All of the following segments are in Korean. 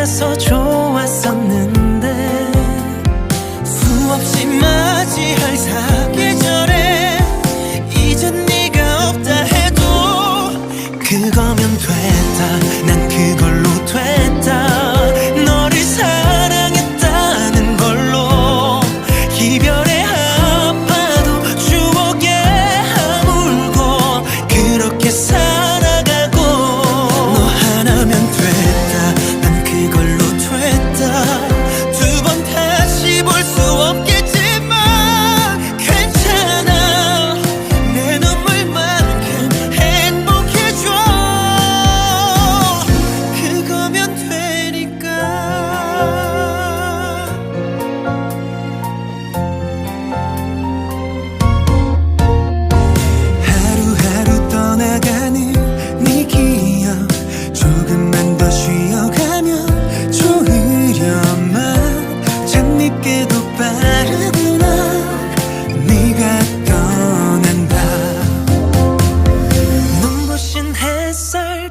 만나서 좋았었는데 수없이 맞이할 사람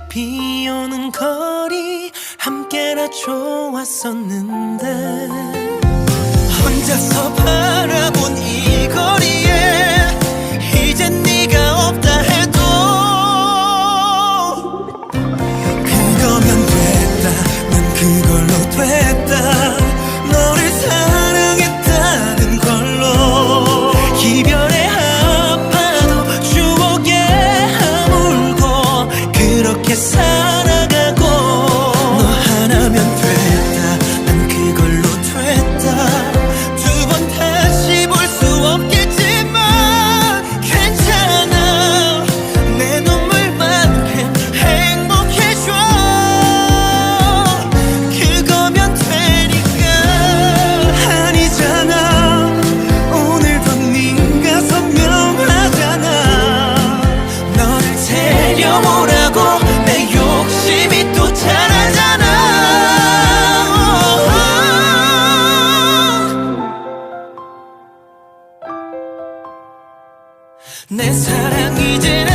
비 오는 거리 함께나 좋았었는데. 혼자서 내 사랑 이제